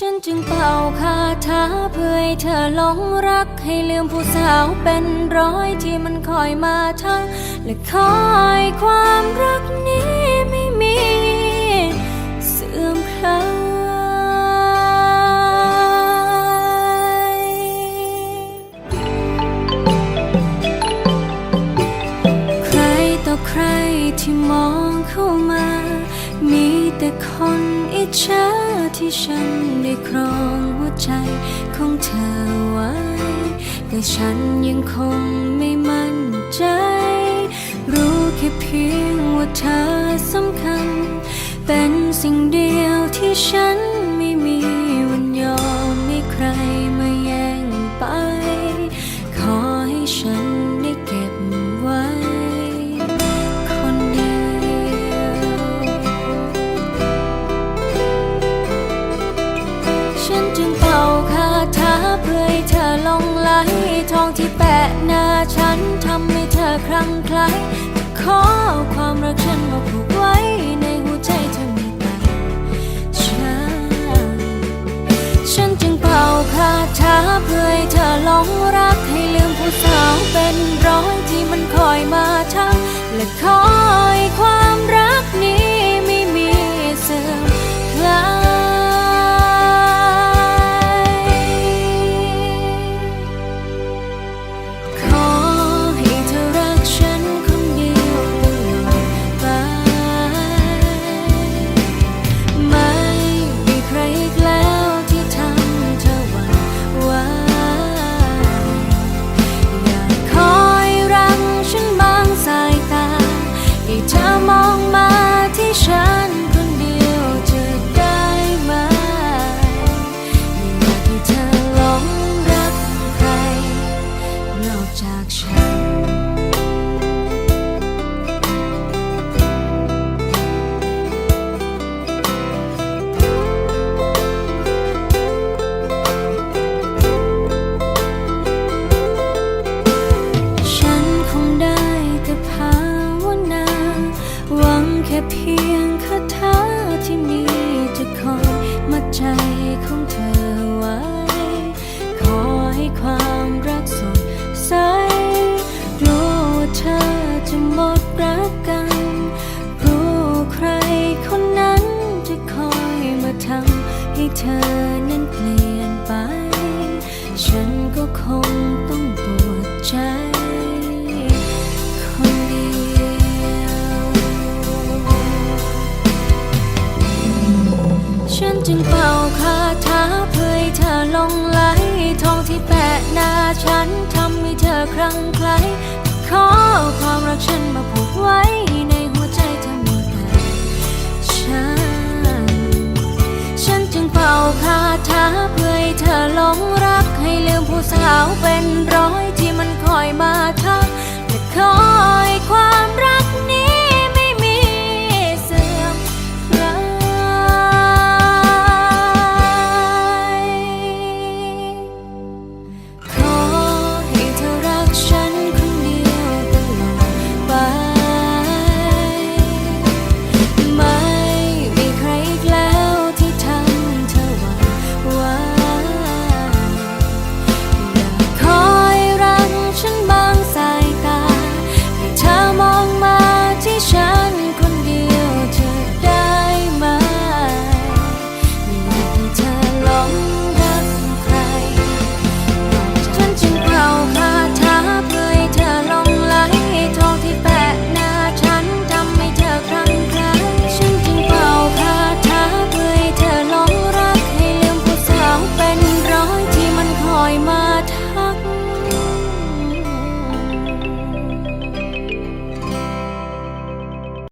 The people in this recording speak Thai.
ฉันจึงเป่าคาถาเพื่อให้เธอหลงรัก ให้ลืมผู้สาวเป็นร้อยที่มันคอยมาทักและคอยความรัก แต่คนอิจฉาที่ฉันได้ครองหัวใจของเธอไว้ แต่ฉันยังคงไม่มั่นใจ รู้แค่เพียงว่าเธอสำคัญ เป็นสิ่งเดียวที่ฉัน ฉันทำให้เธอคลั่งไคล้ขอเอความรักฉันมาผูกไว้ในหัวใจเธอมีแต่ฉันฉันจึงเป่าคาถาเพื่อให้เธอหลงรักให้ลืมผู้สาวเป็นร้อยที่มันคอยมาทักและขอ จากฉัน ฉันคงได้แต่ภาวนา หวังแค่เพียงคาถาที่มีจะคอยมัดใจ หมดรักกัน รู้ใครคนนั้นจะคอยมาทำให้เธอนั้นเปลี่ยนไป ฉันก็คงต้องปวดใจคนเดียวฉันจึงเป่าคาถาเพื่อให้เธอลงไหลทองที่แปะหน้าฉันทำให้เธอคลั่งไคล้ ขอความรักฉันมาผูกไว้ในหัวใจเธอมีแต่ฉัน ฉันจึงเป่าคาถาเพื่อให้เธอหลงรักให้ลืมผู้สาว